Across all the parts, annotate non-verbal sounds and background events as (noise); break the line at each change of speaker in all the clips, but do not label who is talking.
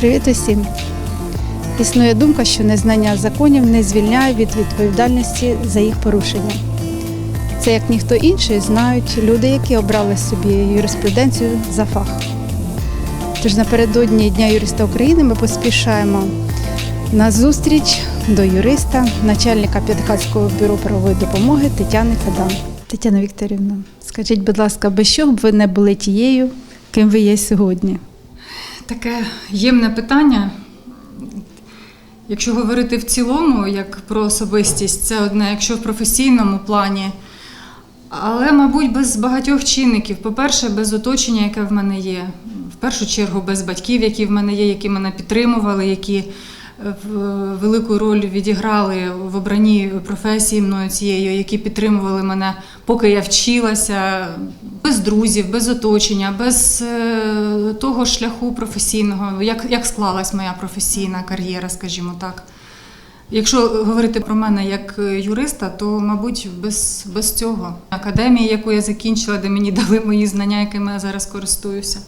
Привіт усім! Існує думка, що незнання законів не звільняє від відповідальності за їх порушення. Це як ніхто інший знають люди, які обрали собі юриспруденцію за фах. Тож напередодні Дня юриста України ми поспішаємо на зустріч до юриста, начальника Підхатського бюро правової допомоги Тетяни Федан. Тетяна Вікторівна, скажіть, будь ласка, без чого б ви не були тією, ким ви є сьогодні?
Таке ємне питання. Якщо говорити в цілому, як про особистість, це одне, якщо в професійному плані. Але, мабуть, без багатьох чинників. По-перше, без оточення, яке в мене є. В першу чергу, без батьків, які в мене є, які мене підтримували, які велику роль відіграли в обранні професії мною цією, які підтримували мене, поки я вчилася, без друзів, без оточення, без е, того шляху професійного, як, як склалась моя професійна кар'єра, скажімо так. Якщо говорити про мене як е, юриста, то, мабуть, без, без цього. Академії, яку я закінчила, де мені (laughs) дали мої знання, якими я зараз користуюся.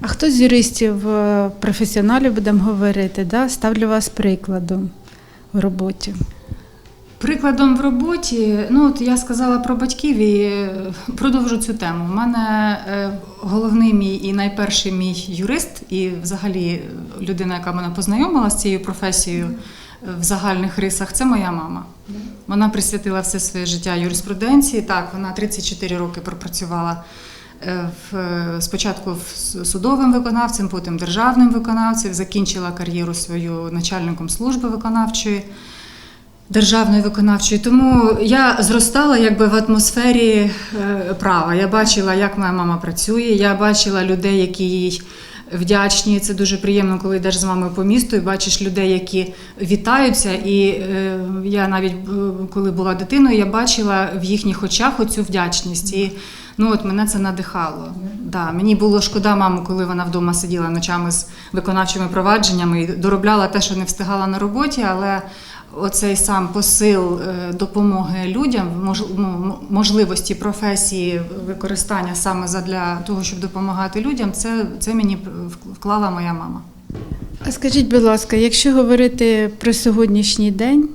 А хто з юристів е, професіоналів будемо говорити, да? ставлю вас прикладом в роботі.
Прикладом в роботі, ну от я сказала про батьків і е, продовжу цю тему. У мене е, головний мій і найперший мій юрист, і взагалі людина, яка мене познайомила з цією професією в загальних рисах, це моя мама. Вона присвятила все своє життя юриспруденції. Так, вона 34 роки пропрацювала спочатку в с- судовим виконавцем, потім державним виконавцем, закінчила кар'єру свою начальником служби виконавчої. Державної виконавчої, тому я зростала якби в атмосфері е, права. Я бачила, як моя мама працює. Я бачила людей, які їй вдячні. Це дуже приємно, коли йдеш з мамою по місту і бачиш людей, які вітаються. І е, я навіть е, коли була дитиною, я бачила в їхніх очах оцю вдячність. І ну от мене це надихало. Да, мені було шкода маму, коли вона вдома сиділа ночами з виконавчими провадженнями і доробляла те, що не встигала на роботі, але оцей сам посил е, допомоги людям, ну, можливості професії використання саме для того, щоб допомагати людям, це, це мені вк- вклала моя мама.
А скажіть, будь ласка, якщо говорити про сьогоднішній день,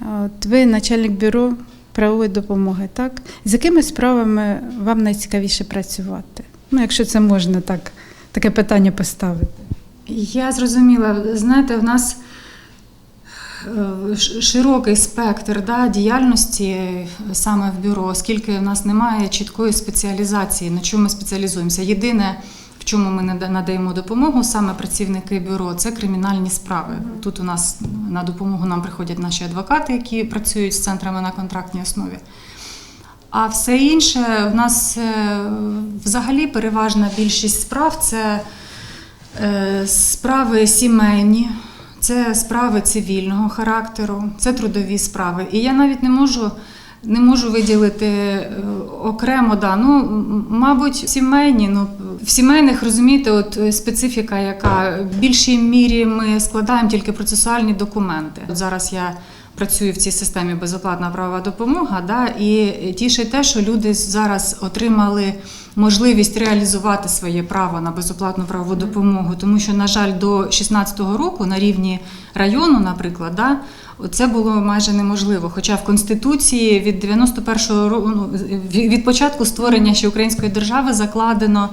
от ви начальник бюро правової допомоги, так? З якими справами вам найцікавіше працювати? Ну, якщо це можна так, таке питання поставити.
Я зрозуміла, знаєте, в нас широкий спектр да, діяльності е, саме в бюро, оскільки в нас немає чіткої спеціалізації, на чому ми спеціалізуємося. Єдине, в чому ми нада- надаємо допомогу, саме працівники бюро, це кримінальні справи. Тут у нас на допомогу нам приходять наші адвокати, які працюють з центрами на контрактній основі. А все інше в нас е, взагалі переважна більшість справ це е, справи сімейні, це справи цивільного характеру, це трудові справи. І я навіть не можу. Не можу виділити е, окремо, да. ну, мабуть, сімейні. Ну, в сімейних розумієте, от е, специфіка, яка в більшій мірі ми складаємо тільки процесуальні документи. От зараз я працюю в цій системі безоплатна правова допомога. Да, і тішить те, що люди зараз отримали можливість реалізувати своє право на безоплатну правову допомогу, тому що, на жаль, до 2016 року на рівні району, наприклад, да, це було майже неможливо. Хоча в Конституції від 91-го року, ну, від початку створення ще української держави закладено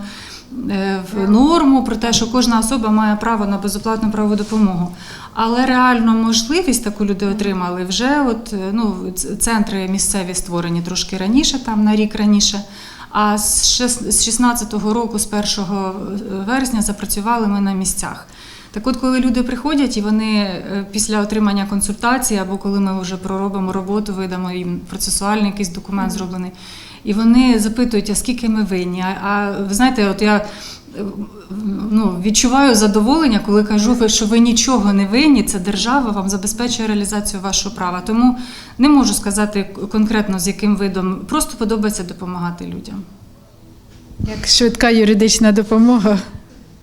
в норму про те, що кожна особа має право на безоплатну правову допомогу. Але реально можливість таку люди отримали вже от е, ну, центри місцеві створені трошки раніше, там на рік раніше. А з шес- 16-го року, з 1 вересня, запрацювали ми на місцях. Так от, коли люди приходять і вони е, після отримання консультації, або коли ми вже проробимо роботу, видамо їм процесуальний якийсь документ зроблений, і вони запитують, а скільки ми винні. А, а ви знаєте, от я ну, відчуваю задоволення, коли кажу, що ви нічого не винні, це держава вам забезпечує реалізацію вашого права. Тому не можу сказати конкретно з яким видом, просто подобається допомагати людям.
Як швидка юридична допомога.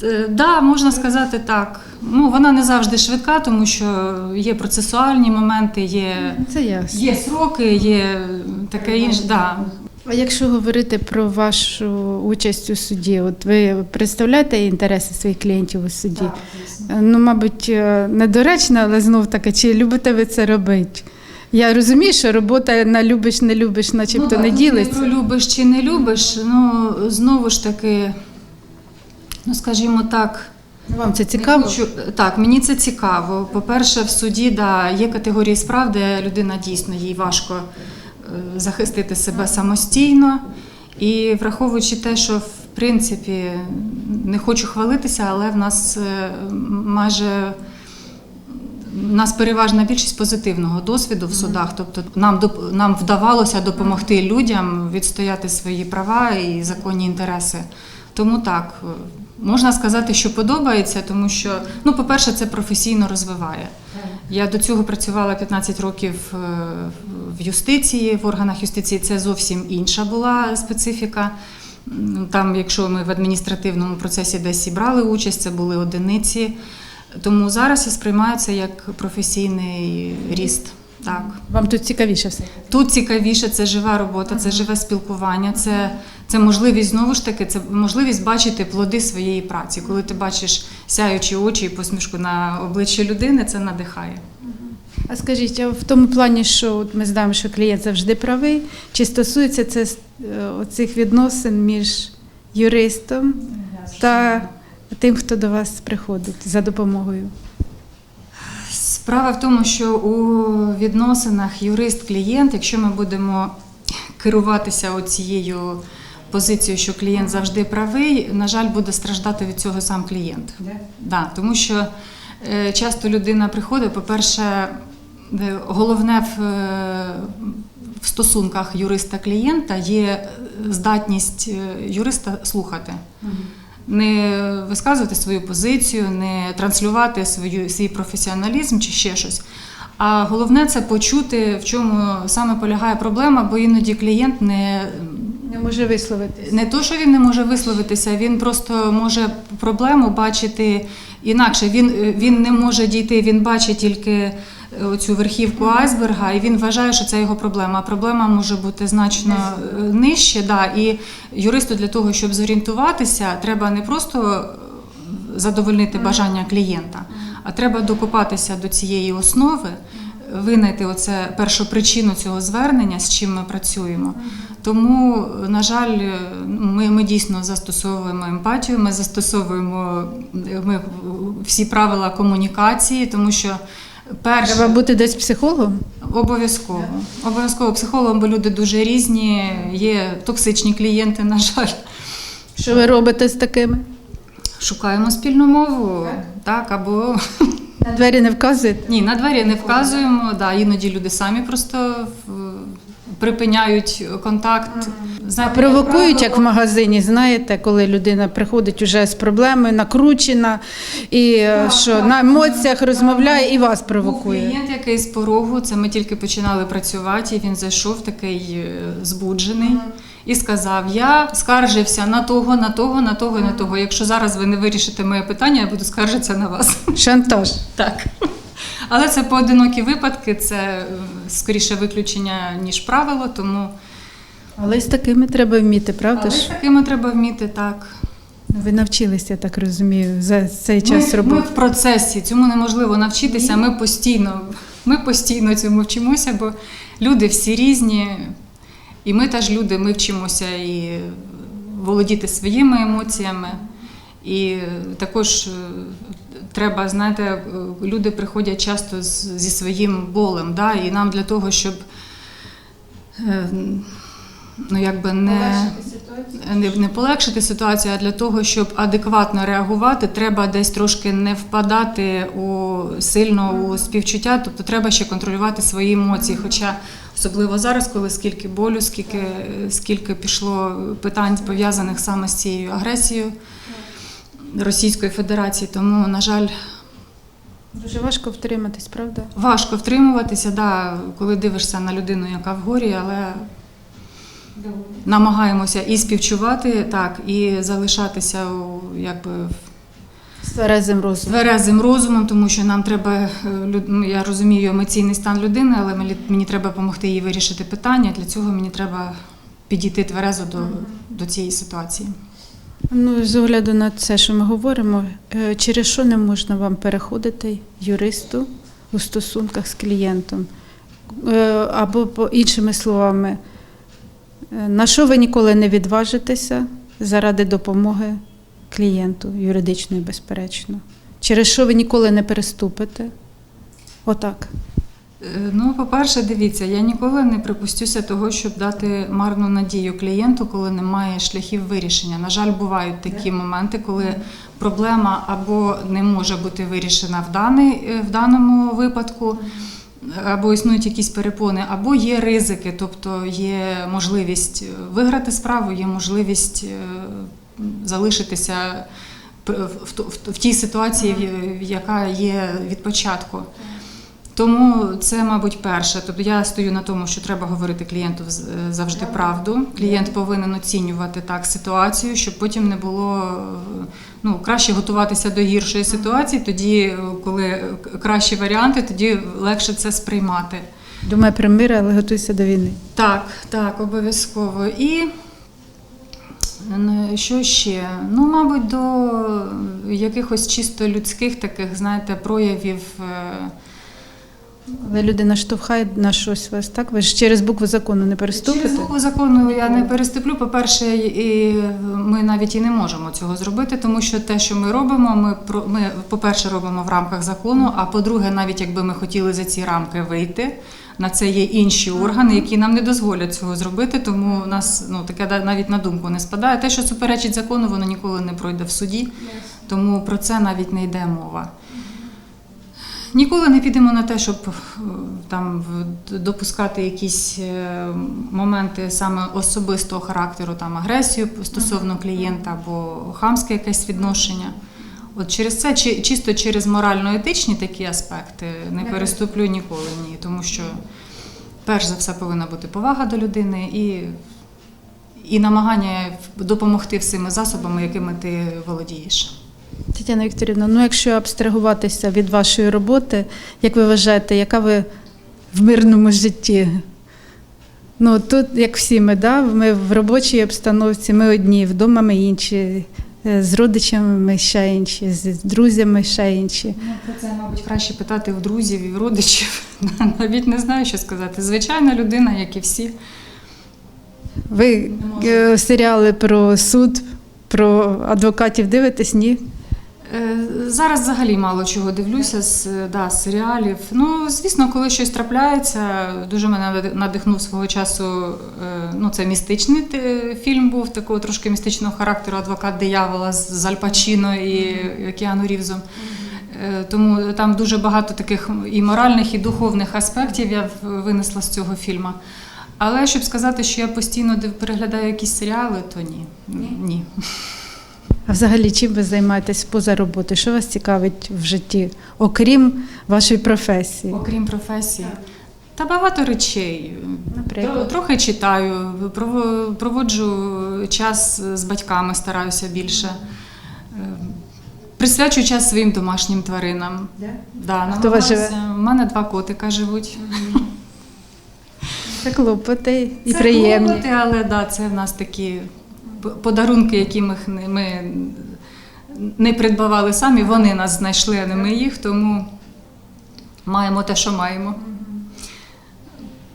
Е, Да, можна сказати так. Ну, вона не завжди швидка, тому що є процесуальні моменти, є,
Це
є сроки, є таке інше. Да.
А якщо говорити про вашу участь у суді, от ви представляєте інтереси своїх клієнтів у суді? Е, Ну, мабуть, е, недоречно, але знов таки, чи любите ви це робити? Я розумію, що робота на любиш, не любиш, начебто
так,
не ділиться.
про любиш чи не любиш, ну знову ж таки, ну скажімо так.
Вам це цікаво?
хочу- так, мені це цікаво. По-перше, в суді да, є категорії справ, де людина дійсно їй важко захистити себе самостійно. І враховуючи те, що в принципі не хочу хвалитися, але в нас е, майже у нас переважна більшість позитивного досвіду в судах. Тобто нам нам вдавалося допомогти людям відстояти свої права і законні інтереси. Тому так можна сказати, що подобається, тому що ну, по-перше, це професійно розвиває. Я до цього працювала 15 років е, в юстиції, в органах юстиції. Це зовсім інша була специфіка. Там, якщо ми в адміністративному процесі десь і брали участь, це були одиниці. Тому зараз я сприймаю це як професійний ріст. Так.
Вам тут цікавіше все.
Тут цікавіше, це жива робота, це живе спілкування, це, це можливість знову ж таки, це можливість бачити плоди своєї праці. Коли ти бачиш сяючі очі і посмішку на обличчі людини, це надихає.
А скажіть, а в тому плані, що от ми знаємо, що клієнт завжди правий, чи стосується це е, оцих відносин між юристом та тим, хто до вас приходить за допомогою?
Справа в тому, що у відносинах юрист-клієнт, якщо ми будемо керуватися цією позицією, що клієнт завжди правий, на жаль, буде страждати від цього сам клієнт. Да, тому що е, часто людина приходить, по-перше, головне в, е, в стосунках юриста-клієнта є е, здатність е, юриста слухати. Не висказувати свою позицію, не транслювати свою, свій професіоналізм чи ще щось. А головне це почути, в чому саме полягає проблема, бо іноді клієнт не,
Не може висловитися.
не то, що він не може висловитися, він просто може проблему бачити інакше. Він, він не може дійти, він бачить тільки цю верхівку айсберга, і він вважає, що це його проблема. А проблема може бути значно е, нижче. Да. І юристу для того, щоб зорієнтуватися, треба не просто задовольнити бажання клієнта, а треба докопатися до цієї основи, винайти оце першу причину цього звернення, з чим ми працюємо. Тому, на жаль, ми, ми дійсно застосовуємо емпатію, ми застосовуємо ми, всі правила комунікації, тому що перше
Треба бути десь психологом.
обов'язково. Обов'язково психологом, бо люди дуже різні, є токсичні клієнти, на жаль.
Що ви робите з такими?
Шукаємо спільну мову, так, або
На двері не вказуєте?
ні, на двері не вказуємо. Да, іноді люди самі просто припиняють контакт.
А
Знаєте,
провокують, як в магазині, знаєте, коли людина приходить уже з проблемою, накручена, і е,
Так,
що
так.
на емоціях розмовляє і вас
Був
провокує.
клієнт, який з порогу, це ми тільки починали працювати, і він зайшов такий е, збуджений і сказав: Я скаржився на того, на того, на того і на того. Якщо зараз ви не вирішите моє питання, я буду скаржитися на вас.
Шантаж.
Так. Але це поодинокі випадки, це е, скоріше виключення, ніж правило, тому
Але з такими треба вміти, правда
Але
ж?
з такими треба вміти так.
Ви навчилися, я так розумію, за цей час
ми, ми в процесі, цьому неможливо навчитися. Ми постійно, ми постійно цьому вчимося, бо люди всі різні. І ми теж люди, ми вчимося і володіти своїми емоціями. І також е, треба, знаєте, е, люди приходять часто з- зі своїм болем. Да? І нам для того, щоб е, ну, якби не, не, не полегшити ситуацію, а для того, щоб адекватно реагувати, треба десь трошки не впадати у сильно у співчуття, тобто треба ще контролювати свої емоції. Хоча особливо зараз, коли скільки болю, скільки, скільки пішло питань пов'язаних саме з цією агресією Російської Федерації, тому, на жаль,
Дуже важко втриматись, правда?
важко втримуватися, да, коли дивишся на людину, яка в горі, але намагаємося і співчувати, так, і залишатися у, якби,
З тверезим розумом.
тверезим розумом, тому що нам треба, е, люд- ну, я розумію емоційний стан людини, але мені, мені треба допомогти їй вирішити питання. Для цього мені треба підійти тверезо до, до цієї ситуації.
Ну, з огляду на це, що ми говоримо, е, через що не можна вам переходити юристу у стосунках з клієнтом? Е, Або іншими словами, е, на що ви ніколи не відважитеся заради допомоги клієнту, юридичної, безперечно? Через що ви ніколи не переступите? Отак.
Е, Ну, по-перше, дивіться, я ніколи не припустюся того, щоб дати марну надію клієнту, коли немає шляхів вирішення. На жаль, бувають такі моменти, коли проблема або не може бути вирішена в, даний, е, в даному випадку, або існують якісь перепони, або є ризики, тобто є можливість виграти справу, є можливість е, залишитися в тій ситуації, в- яка є від початку. Тому це, мабуть, перше. Тобто я стою на тому, що треба говорити клієнту з- завжди правду. Клієнт повинен оцінювати так ситуацію, щоб потім не було е, ну краще готуватися до гіршої ситуації. Тоді, е, коли кращі варіанти, тоді легше це сприймати.
Думаю про мир, але готуйся до війни.
Так, так, обов'язково. І е, що ще? Ну, мабуть, до якихось чисто людських таких, знаєте, проявів.
Але людина штовхає на щось вас, так? Ви ж через букву закону не переступите?
Через букву закону я не переступлю. По-перше, і ми навіть і не можемо цього зробити, тому що те, що ми робимо, ми про- ми, по-перше, робимо в рамках закону. А по-друге, навіть якби ми хотіли за ці рамки вийти, на це є інші органи, які нам не дозволять цього зробити. Тому у нас ну таке да- навіть на думку не спадає. Те, що суперечить закону, воно ніколи не пройде в суді. Тому про це навіть не йде мова. Ніколи не підемо на те, щоб е, там допускати якісь е, моменти саме особистого характеру, там агресію стосовно клієнта або хамське якесь відношення. От через це, чи- чисто через морально-етичні такі аспекти не переступлю ніколи ні, тому що перш за все повинна бути повага до людини і, і намагання допомогти всіми засобами, якими ти володієш.
Тетяна Вікторівна, ну якщо абстрагуватися від вашої роботи, як ви вважаєте, яка ви в мирному житті? Ну тут, як всі ми, да? ми в робочій обстановці, ми одні, вдома ми інші, е, з родичами ми ще інші, з друзями ще інші.
Ну, про це, мабуть, краще питати у друзів і в родичів. (laughs) Навіть не знаю, що сказати. Звичайна людина, як і всі.
Ви е, серіали про суд, про адвокатів дивитесь? Ні?
Е, Зараз взагалі мало чого дивлюся з, да, з серіалів. Ну, звісно, коли щось трапляється, дуже мене надихнув свого часу. е, Ну, це містичний фільм був такого трошки містичного характеру Адвокат диявола з з Аль Пачіно і Кіану Рівзом. Е, Тому там дуже багато таких і моральних, і духовних аспектів я винесла з цього фільму. Але щоб сказати, що я постійно переглядаю якісь серіали, то ні. Ні.
А взагалі чим ви займаєтесь поза роботою? Що вас цікавить в житті, окрім вашої професії?
Окрім професії. Та багато речей.
Наприклад?
Трохи читаю, проводжу час з батьками, стараюся більше. Е, Присвячую час своїм домашнім тваринам. Да,
Хто у вас живе?
У мене два котика живуть.
Це клопоти і
Це
приємні.
клопоти, але да, це в нас такі подарунки, які ми, ми не придбавали самі. Вони нас знайшли, а не ми їх, тому маємо те, що маємо.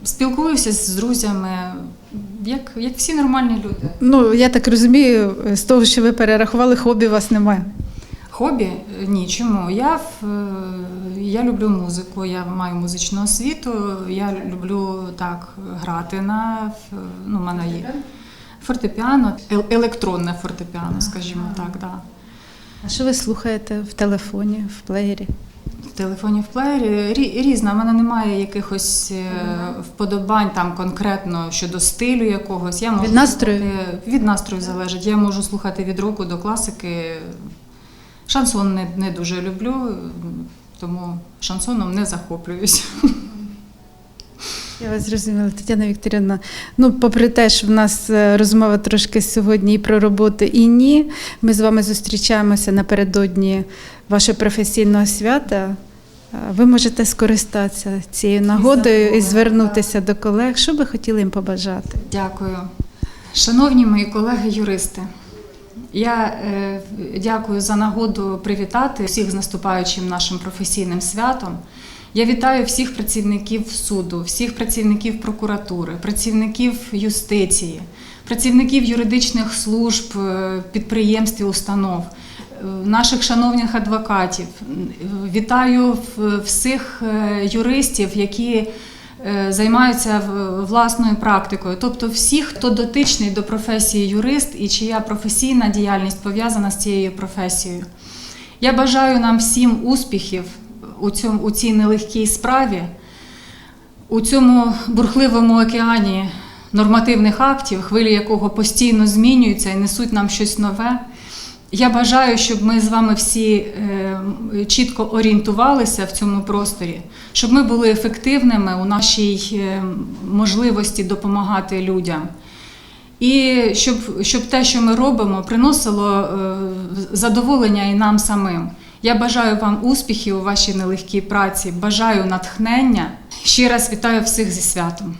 Спілкуюся з друзями, як, як всі нормальні люди.
Ну, я так розумію, з того, що ви перерахували, хобі у вас немає.
Хобі? Ні, чому? Я, в- е, я люблю музику, я маю музичну освіту, я люблю так грати на в- ну, мене є фортепіано, електронне фортепіано, скажімо так. Да.
А що ви слухаєте в телефоні, в плеєрі?
В телефоні в плеєрі рі- різно. У мене немає якихось е, вподобань там конкретно щодо стилю якогось. Я можу
Від настрою?
слухати- від настрою залежить. Я можу слухати від року до класики. Шансон не, не дуже люблю, тому шансоном не захоплююсь.
Я вас зрозуміла, Тетяна Вікторівна. Ну, попри те, що в нас е, розмова трошки сьогодні і про роботу, і ні. Ми з вами зустрічаємося напередодні вашого професійного свята. Ви можете скористатися цією нагодою і
задоволення,
звернутися до колег. Що би хотіли їм побажати?
Дякую. Шановні мої колеги-юристи, я е, дякую за нагоду привітати всіх з наступаючим нашим професійним святом. Я вітаю всіх працівників суду, всіх працівників прокуратури, працівників юстиції, працівників юридичних служб, е, підприємств і установ, е, наших шановних адвокатів. Вітаю всіх е, юристів, які займаються власною практикою, тобто всіх, хто дотичний до професії юрист і чия професійна діяльність пов'язана з цією професією. Я бажаю нам всім успіхів у, цьому, у цій нелегкій справі, у цьому бурхливому океані нормативних актів, хвилі якого постійно змінюються і несуть нам щось нове. Я бажаю, щоб ми з вами всі е, чітко орієнтувалися в цьому просторі, щоб ми були ефективними у нашій е, можливості допомагати людям. І щоб, щоб те, що ми робимо, приносило е, задоволення і нам самим. Я бажаю вам успіхів у вашій нелегкій праці, бажаю натхнення. Ще раз вітаю всіх зі святом.